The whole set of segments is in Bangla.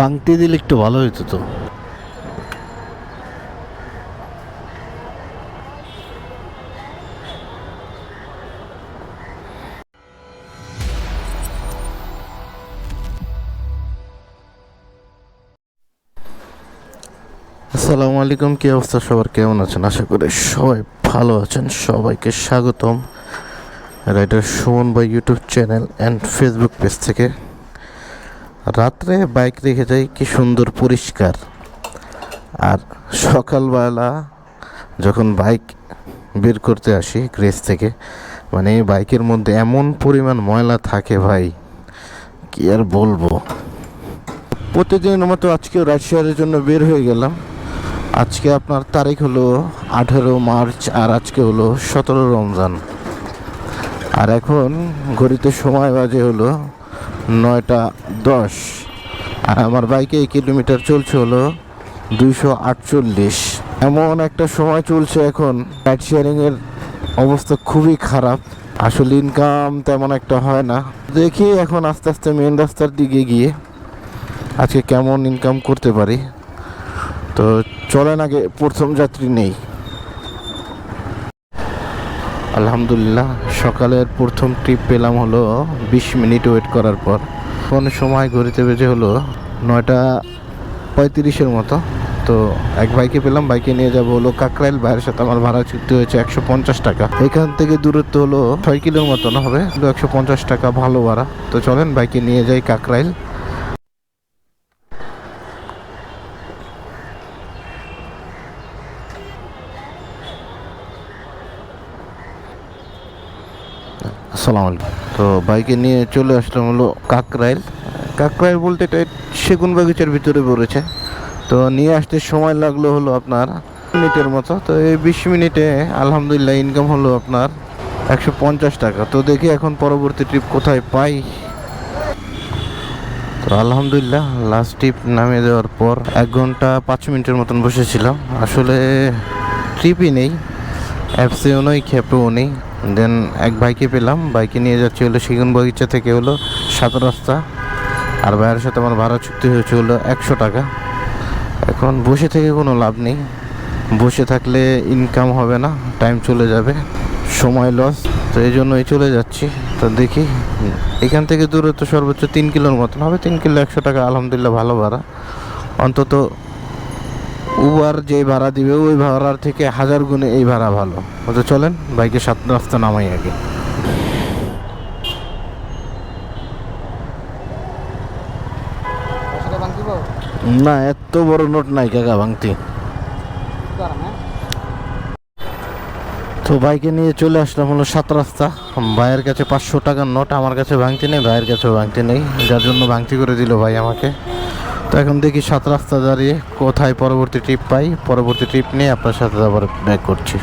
বাংটি দিলে একটু ভালো হতো তো। আসসালামু আলাইকুম, কি অবস্থা সবার? কেমন আছেন? আশা করি সবাই ভালো আছেন। সবাইকে স্বাগতম রাইটার সুমন ভাই YouTube channel and Facebook page থেকে। রাত্রে বাইক রেখে যাই, কি সুন্দর পরিষ্কার। আর সকালবেলা যখন বাইক বের করতে আসি গ্রেস থেকে মানে বাইকের মধ্যে এমন পরিমাণ ময়লা থাকে ভাই, কি আর বলব। প্রতিদিনের মতো আজকেও রাজশাহীর জন্য বের হয়ে গেলাম। আজকে আপনার তারিখ হলো আঠেরো মার্চ, আর আজকে হলো সতেরো রমজান। আর এখন ঘড়িতে সময় বাজে হলো নয়টা দশ। আর আমার বাইকে এই কিলোমিটার চলছে হলো দুইশো আটচল্লিশ। এমন একটা সময় চলছে এখন রাইড শেয়ারিংয়ের অবস্থা খুবই খারাপ। আসলে ইনকাম তেমন একটা হয় না। দেখি এখন আস্তে আস্তে মেন রাস্তার দিকে গিয়ে আজকে কেমন ইনকাম করতে পারি। তো চলেন আগে প্রথম যাত্রী নেই। আলহামদুলিল্লাহ সকালের প্রথম ট্রিপ পেলাম হলো বিশ মিনিট ওয়েট করার পর। কোন সময় ঘড়িতে বেজে হলো নয়টা পঁয়ত্রিশের মতো। তো এক বাইকে পেলাম বাইকে নিয়ে যাব হলো কাকরাইল। ভাইয়ের সাথে আমার ভাড়া চুক্তি হয়েছে একশো পঞ্চাশ টাকা। এখান থেকে দূরত্ব হলো ছয় কিলোর মতন হবে, একশো পঞ্চাশ টাকা ভালো ভাড়া। তো চলেন বাইকে নিয়ে যাই কাকরাইল। আসসালামু আলাইকুম। তো বাইকে নিয়ে চলে আসলাম হলো কাকরাইল। কাকরাইল বলতে এটা সেগুন বাগিচার ভিতরে পড়েছে। তো নিয়ে আসতে সময় লাগল হলো আপনার মিনিটের মতো। তো এই বিশ মিনিটে আলহামদুলিল্লাহ ইনকাম হলো আপনার একশো পঞ্চাশ টাকা। তো দেখি এখন পরবর্তী ট্রিপ কোথায় পাই। তো আলহামদুলিল্লাহ লাস্ট ট্রিপ নামিয়ে দেওয়ার পর এক ঘণ্টা পাঁচ মিনিটের মতন বসেছিলাম। আসলে ট্রিপই নেই অ্যাপসেও নেই খেপেও নেই। দেন এক বাইকে পেলাম। বাইকে নিয়ে যাচ্ছি হলো সেগুন বাগিচা থেকে হলো সাত রাস্তা। আর ভাইয়ের সাথে আমার ভাড়া চুক্তি হয়েছে হলো একশো টাকা। এখন বসে থেকে কোনো লাভ নেই। বসে থাকলে ইনকাম হবে না টাইম চলে যাবে, সময় লস তো এই জন্যই চলে যাচ্ছি। তো দেখি, এখান থেকে দূরত্ব সর্বোচ্চ তিন কিলোর মতন হবে। তিন কিলো একশো টাকা, আলহামদুলিল্লাহ ভালো ভাড়া। অন্তত উবার যে ভাড়া দিবে ওই ভাড়ার থেকে হাজার গুণে এই ভাড়া ভালো। তো চলেন বাইকে সাত রাস্তা নামাই আগে। না এত বড় নোট নাই কাকা ভাঙতি। তো বাইকে নিয়ে চলে আসলাম হলো সাত রাস্তা। ভাইয়ের কাছে পাঁচশো টাকার নোট আমার কাছে ভাঙতি নেই ভাইয়ের কাছেও ভাঙতি নেই। যার জন্য ভাঙতি করে দিল ভাই আমাকে। তো এখন দেখি সাত রাস্তা দাঁড়িয়ে কোথায় পরবর্তী ট্রিপ পাই। পরবর্তী ট্রিপ নিয়ে আপনার সাথে আবার ব্যাক করছি।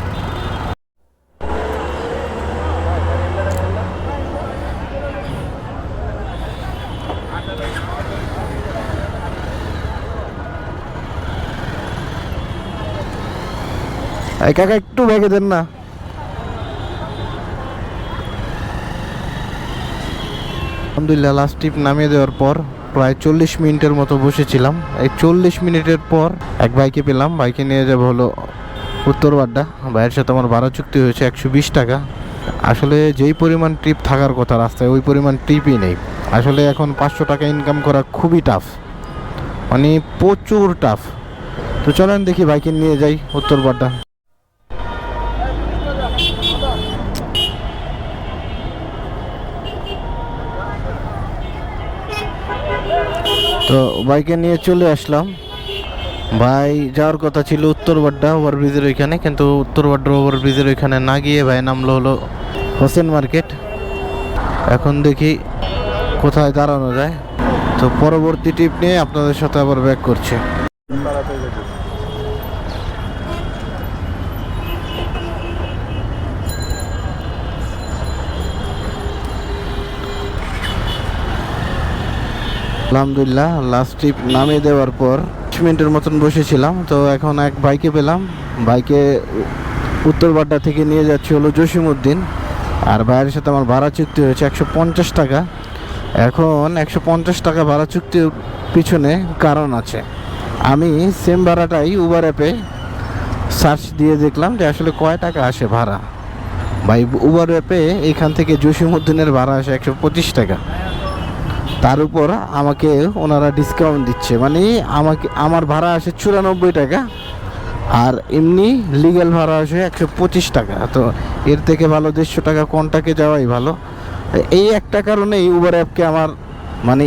এই কাকা, একটু ব্যাগে দেন না। আলহামদুলিল্লাহ লাস্ট ট্রিপ নামিয়ে দেওয়ার পর প্রায় চল্লিশ মিনিটের মতো বসেছিলাম। এই চল্লিশ মিনিটের পর এক বাইকে পেলাম। বাইকে নিয়ে যাব হলো উত্তরবাড্ডা। ভাইয়ের সাথে আমার ভাড়া চুক্তি হয়েছে একশো বিশ টাকা। আসলে যেই পরিমাণ ট্রিপ থাকার কথা রাস্তায়, ওই পরিমাণ ট্রিপই নেই। আসলে এখন পাঁচশো টাকা ইনকাম করা খুবই টাফ মানে প্রচুর টাফ তো চলেন দেখি বাইকে নিয়ে যাই উত্তরবাড্ডা। তো বাইকে নিয়ে চলে আসলাম। ভাই যাওয়ার কথা ছিল উত্তরবাড্ডা ওভারব্রিজের ওইখানে, কিন্তু উত্তরবাড্ডা ওভারব্রিজের ওইখানে না গিয়ে ভাই নামলো হলো হোসেন মার্কেট। এখন দেখি কোথায় দাঁড়ানো যায়। তো পরবর্তী টিপ নিয়ে আপনাদের সাথে আবার ব্যাক করছে। আলহামদুলিল্লাহ লাস্ট ট্রিপ নামিয়ে দেওয়ার পর মিনিটের মতন বসেছিলাম, তো এখন এক বাইকে পেলাম। বাইকে উত্তর উত্তরবাড্ডা থেকে নিয়ে যাচ্ছি হলো জসিমউদ্দিন। আর ভাইয়ের সাথে আমার ভাড়া চুক্তি হয়েছে একশো পঞ্চাশ টাকা। এখন একশো পঞ্চাশ টাকা ভাড়া চুক্তির পিছনে কারণ আছে। আমি সেম ভাড়াটাই উবার অ্যাপে সার্চ দিয়ে দেখলাম যে আসলে কয় টাকা আসে ভাড়া। ভাই উবার অ্যাপে এখান থেকে জসিমুদ্দিনের ভাড়া আসে একশো পঁচিশ টাকা। তার উপর আমাকে ওনারা ডিসকাউন্ট দিচ্ছে। মানে আমাকে, আমার ভাড়া আসে চুরানব্বই টাকা, আর এমনি লিগ্যাল ভাড়া আসে একশো পঁচিশ টাকা। তো এর থেকে ভালো দেড়শো টাকা কোনটাকে যাওয়াই ভালো। এই একটা কারণে এই উবার অ্যাপকে আমার মানে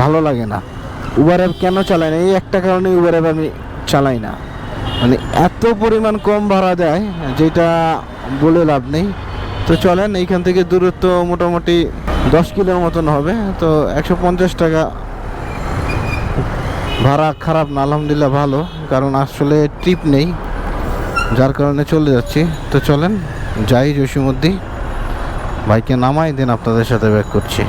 ভালো লাগে না। উবার অ্যাপ কেন চালাই না? এই একটা কারণে উবার অ্যাপ আমি চালাই না। মানে এত পরিমাণ কম ভাড়া দেয়, যেটা বলে লাভ নেই। তো চলেন, এইখান থেকে দূরত্ব মোটামুটি দশ কিলোর মতন হবে, তো একশো পঞ্চাশ টাকা ভাড়া খারাপ না, আলহামদুলিল্লাহ ভালো, কারণ আসলে ট্রিপ নেই, যার কারণে চলে যাচ্ছি। তো চলেন, যাই জসিমদ্দি বাইকে নামাই দিন আপনাদের সাথে ব্যাক করছি।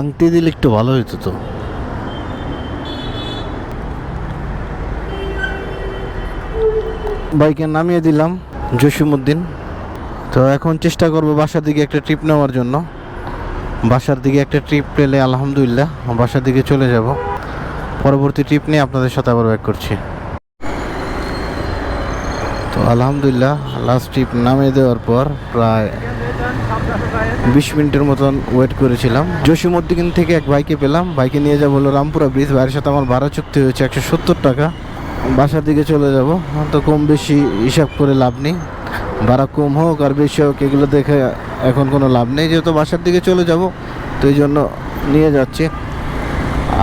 বাংটি দিলে একটু ভালো হতো তো। বাইকে নামিয়ে দিলাম জসিমুদ্দিন তো এখন চেষ্টা করব বাসার দিকে একটা ট্রিপ নেওয়ার জন্য। বাসার দিকে একটা ট্রিপ পেলে আলহামদুলিল্লাহ, বাসার দিকে চলে যাব। পরবর্তী ট্রিপ নিয়ে আপনাদের সাথে আবার ব্যাক করছি। তো আলহামদুলিল্লাহ লাস্ট ট্রিপ নামিয়ে দেওয়ার পর প্রায় বিশ মিনিটের মতন ওয়েট করেছিলাম। জসিমুদ্দিন থেকে এক বাইকে পেলাম। বাইকে নিয়ে যাব হলো রামপুরা ব্রিজ বাইরের সাথে আমার ভাড়া চুক্তি হয়েছে একশো সত্তর টাকা। বাসার দিকে চলে যাব। তো কম বেশি হিসাব করে লাভ নেই। ভাড়া কম হোক আর বেশি হোক, এগুলো দেখে এখন কোনো লাভ নেই। যেহেতু বাসার দিকে চলে যাব, তো এই জন্য নিয়ে যাচ্ছি।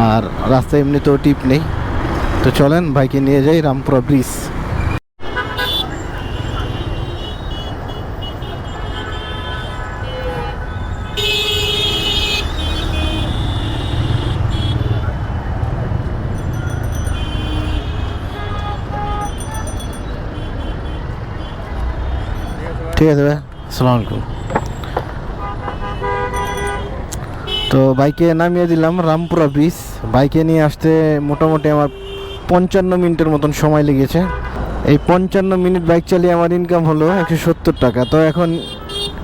আর রাস্তায় এমনিতেও টিপ নেই। তো চলেন বাইকে নিয়ে যাই রামপুরা ব্রিজ ঠিক আছে ভাই। সালাম আলাইকুম। তো বাইকে নামিয়ে দিলাম রামপুরা ব্রিজ বাইকে নিয়ে আসতে মোটামুটি আমার পঞ্চান্ন মিনিটের মতন সময় লেগেছে। এই পঞ্চান্ন মিনিট বাইক চালিয়ে আমার ইনকাম হলো একশো সত্তর টাকা। তো এখন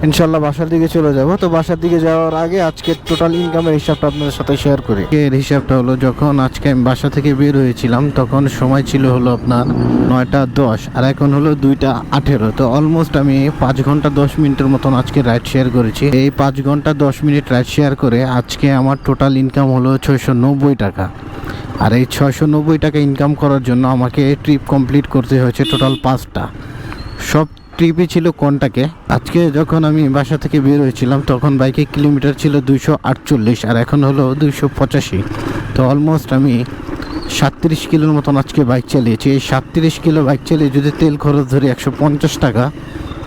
ইনশাল্লাহ বাসার দিকে চলে যাব। তো বাসার দিকে যাওয়ার আগে আজকে টোটাল ইনকামের হিসাবটা আপনাদের সাথে শেয়ার করি। এর হিসাবটা হলো, যখন আজকে আমি বাসা থেকে বের হয়েছিলাম, তখন সময় ছিল হলো আপনার নয়টা দশ, আর এখন হলো দুইটা আঠেরো। তো অলমোস্ট আমি পাঁচ ঘণ্টা দশ মিনিটের মতন আজকে রাইড শেয়ার করেছি। এই পাঁচ ঘণ্টা দশ মিনিট রাইড শেয়ার করে আজকে আমার টোটাল ইনকাম হলো ছয়শো নব্বই টাকা। আর এই ছয়শো নব্বই টাকা ইনকাম করার জন্য আমাকে ট্রিপ কমপ্লিট করতে হয়েছে টোটাল পাঁচটা। সব ট্রিপই ছিল কোনটাকে? আজকে যখন আমি বাসা থেকে বের হয়েছিলাম, তখন বাইকে কিলোমিটার ছিল দুইশো আটচল্লিশ আর এখন হলো দুইশো পঁচাশি। তো অলমোস্ট আমি সাতত্রিশ কিলোর মতন আজকে বাইক চালিয়েছি। এই সাতত্রিশ কিলো বাইক চালিয়ে যদি তেল খরচ ধরি একশো পঞ্চাশ টাকা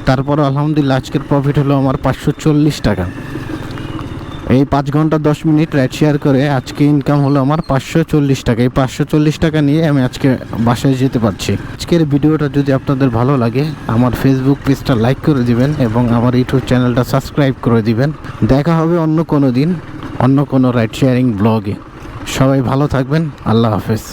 তারপর আলহামদুলিল্লাহ আজকের প্রফিট হলো আমার পাঁচশো চল্লিশ টাকা। এই পাঁচ ঘণ্টা, দশ মিনিট রাইড শেয়ার করে আজকে ইনকাম হলো আমার পাঁচশো চল্লিশ টাকা। এই পাঁচশো চল্লিশ টাকা নিয়ে আমি আজকে বাসায় যেতে পারছি। আজকের ভিডিওটা যদি আপনাদের ভালো লাগে, আমার ফেসবুক পেজটা লাইক করে দিবেন এবং আমার ইউটিউব চ্যানেলটা সাবস্ক্রাইব করে দিবেন। দেখা হবে অন্য কোনো দিন, অন্য কোনো রাইড শেয়ারিং ব্লগে সবাই ভালো থাকবেন, আল্লাহ হাফেজ।